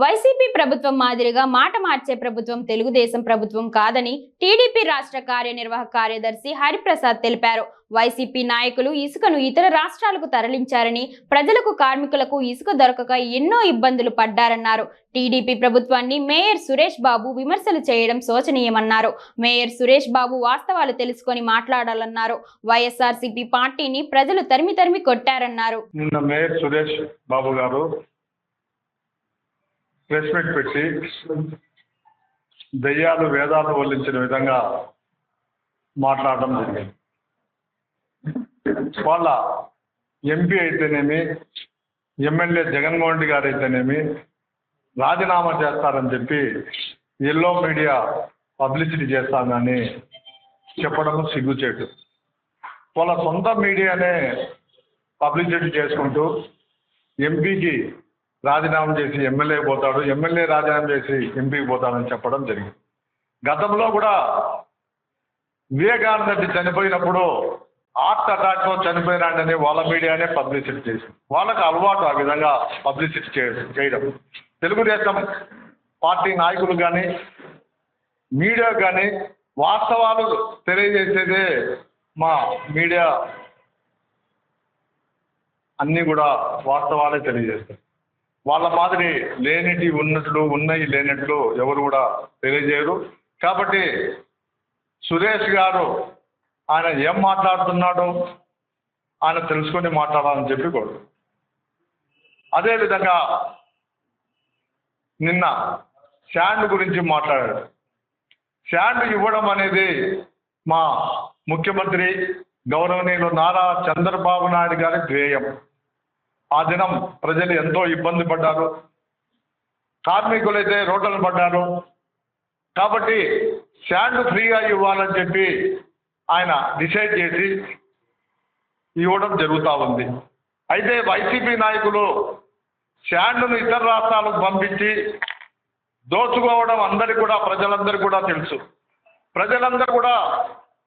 YCP ప్రభుత్వం మాదిరిగా మాట మార్చే ప్రభుత్వం తెలుగుదేశం ప్రభుత్వం కాదని టీడీపీ రాష్ట్ర కార్యనిర్వాహక కార్యదర్శి హరిప్రసాద్ తెలిపారు. వైసీపీ నాయకులు ఇసుకను ఇతర రాష్ట్రాలకు తరలించారని ప్రజలకు కార్మికులకు ఇసుక దొరకక ఎన్నో ఇబ్బందులు పడ్డారన్నారు. టీడీపీ ప్రభుత్వాన్ని మేయర్ సురేష్ బాబు విమర్శలు చేయడం శోచనీయమన్నారు. మేయర్ సురేష్ బాబు వాస్తవాలు తెలుసుకొని మాట్లాడాలన్నారు. వైఎస్ఆర్సీపీ పార్టీని ప్రజలు తరిమి తరిమి కొట్టారన్నారు. నిన్న మేయర్ సురేష్ బాబు గారు ప్లేస్మెంట్ పెట్టి దయ్యాలు వేదాలు వల్లించిన విధంగా మాట్లాడడం జరిగింది. వాళ్ళ ఎంపీ అయితేనేమి ఎమ్మెల్యే జగన్మోహన్ రెడ్డి గారు అయితేనేమి రాజీనామా చేస్తారని చెప్పి ఎల్లో మీడియా పబ్లిసిటీ చేస్తానని చెప్పడం సిగ్గుచేటు. వాళ్ళ సొంత మీడియానే పబ్లిసిటీ చేసుకుంటూ ఎంపీకి రాజీనామా చేసి ఎమ్మెల్యే పోతాడు ఎమ్మెల్యే రాజీనామా చేసి ఎంపీకి పోతాడని చెప్పడం జరిగింది. గతంలో కూడా వివేకానంద రెడ్డి చనిపోయినప్పుడు హార్ట్ అటాక్తో చనిపోయినాడని వాళ్ళ మీడియానే పబ్లిసిటీ చేసింది. వాళ్ళకు అలవాటు ఆ విధంగా పబ్లిసిటీ చే- చేయడం. తెలుగుదేశం పార్టీ నాయకులు కానీ మీడియా కానీ వాస్తవాలు తెలియజేసేదే మా మీడియా. అన్నీ కూడా వాస్తవాలే తెలియజేస్తారు వాళ్ళ మాదిరి లేనిటి ఉన్నట్లు ఉన్నాయి లేనట్లు ఎవరు కూడా తెలియజేయరు. కాబట్టి సురేష్ గారు ఆయన ఏం మాట్లాడుతున్నాడో ఆయన తెలుసుకొని మాట్లాడాలని చెప్పి కోరు అదేవిధంగా నిన్న శాండ్ గురించి మాట్లాడాడు శాండ్ ఇవ్వడం అనేది మా ముఖ్యమంత్రి గౌరవనీయులు నారా చంద్రబాబు నాయుడు గారి ధ్యేయం. ఆ దినం ప్రజలు ఎంతో ఇబ్బంది పడ్డారు. కార్మికులైతే రోడ్లను పడ్డారు. కాబట్టి శాండ్ ఫ్రీగా ఇవ్వాలని చెప్పి ఆయన డిసైడ్ చేసి ఇవ్వడం జరుగుతూ ఉంది. అయితే వైసీపీ నాయకులు శాండ్ను ఇతర రాష్ట్రాలకు పంపించి దోచుకోవడం అందరికీ కూడా ప్రజలందరికీ కూడా తెలుసు. ప్రజలందరూ కూడా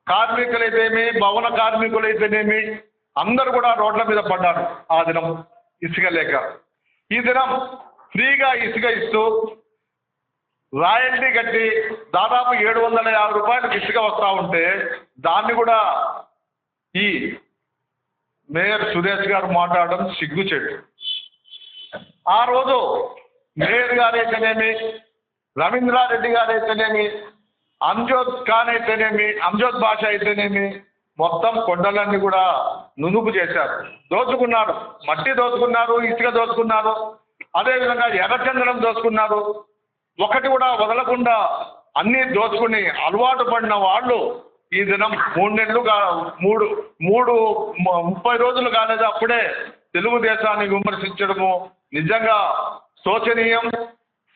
కార్మికులైతేమి భవన కార్మికులైతేనేమి అందరూ కూడా రోడ్ల మీద పడ్డారు ఆ దినం ఇసుక లేక. ఈ దినం ఫ్రీగా ఇసుక ఇస్తూ రాయల్టీ కట్టి దాదాపు ఏడు వందల యాభై రూపాయలకు ఇసుక వస్తూ ఉంటే దాన్ని కూడా ఈ మేయర్ సురేష్ గారు మాట్లాడడం సిగ్గుచేటు ఆ రోజు మేయర్ గారైతేనేమి రవీంద్రారెడ్డి గారైతేనేమి అంజోద్ ఖాన్ అయితేనేమి అంజోద్ భాష అయితేనేమి మొత్తం కొండలన్నీ కూడా నునుపు చేశారు. దోచుకున్నారు. మట్టి దోచుకున్నారు ఇసుక దోచుకున్నారు. అదేవిధంగా ఎర్రచందనం దోచుకున్నారు. ఒకటి కూడా వదలకుండా అన్నీ దోచుకుని అలవాటు పడిన వాళ్ళు ఈ దినం మూడు నెలలు కా మూడు మూడు ముప్పై రోజులు కాలేదు అప్పుడే తెలుగుదేశాన్ని విమర్శించడము నిజంగా శోచనీయం.